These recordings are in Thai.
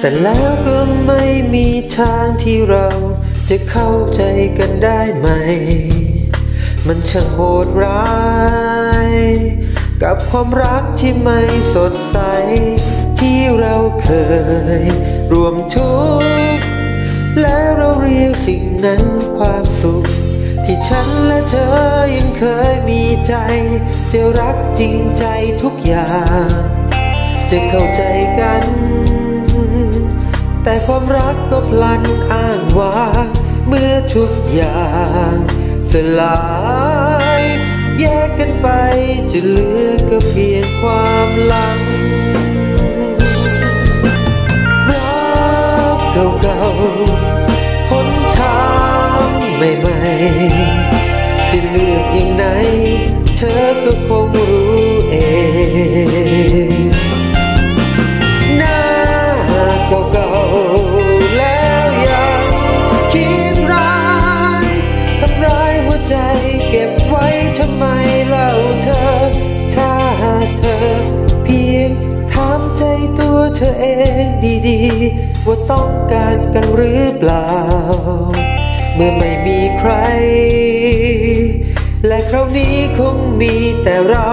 แต่แล้วก็ไม่มีทางที่เราจะเข้าใจกันได้ไหม มันช่างโหดร้าย กับความรักที่ไม่สดใส ที่เราเคยรวมทุกข์และเราเรียกสิ่งนั้นความสุข ที่ฉันและเธอยังเคยมีใจ จะรักจริงใจทุกอย่าง จะเข้าใจกัน แต่ความรักก็พลันอ้างว้างเมื่อทุกอย่างสลายแยกกันไปจะเหลือก็เพียงความหลัง รักเก่าๆหนทางใหม่ๆจะเลือกอย่างไหน เธอก็คงรู้ เธอเองดีๆ ว่าต้องการกันหรือเปล่า เมื่อไม่มีใคร และคราวนี้คงมีแต่เรา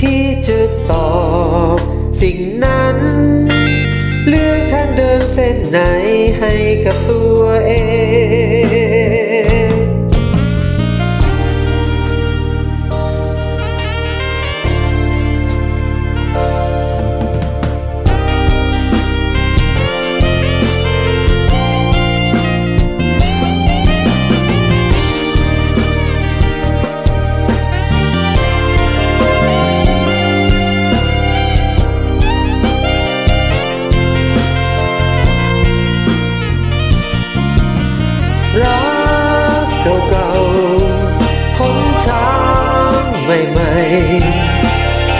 ที่จะตอบสิ่งนั้น เลือกทางเดินเส้นไหนให้กับตัวเอง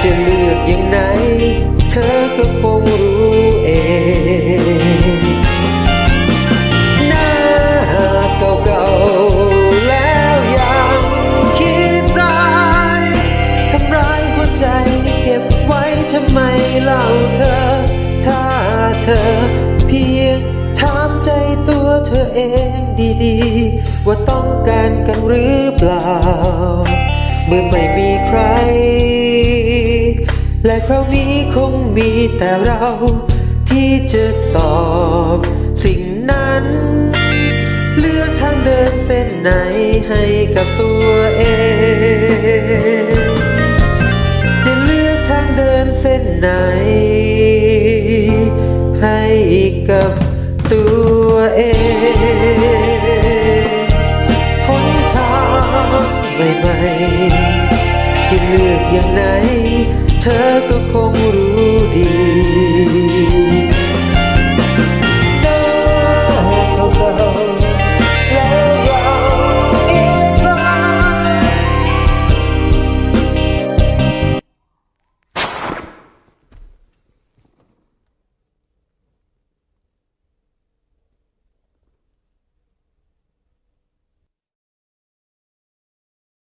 จะเลือกอย่างไหน เธอก็คงรู้เองหน้าเก่าๆแล้วยังคิดร้ายทำร้ายหัวใจเก็บไว้ทำไมเล่าเธอ ถ้าเธอเพียงถามใจตัวเธอเองดีๆ ว่าต้องการกันหรือเปล่า เมื่อไม่มีใคร และคราวนี้คงมีแต่เราที่จะตอบสิ่งนั้น เลือกทางเดินเส้นไหนให้กับตัวเอง จะเลือกทางเดินเส้นไหน ให้กับตัวเอง ใหม่ๆจะเลือกอย่างไหน เธอก็คงรู้ดี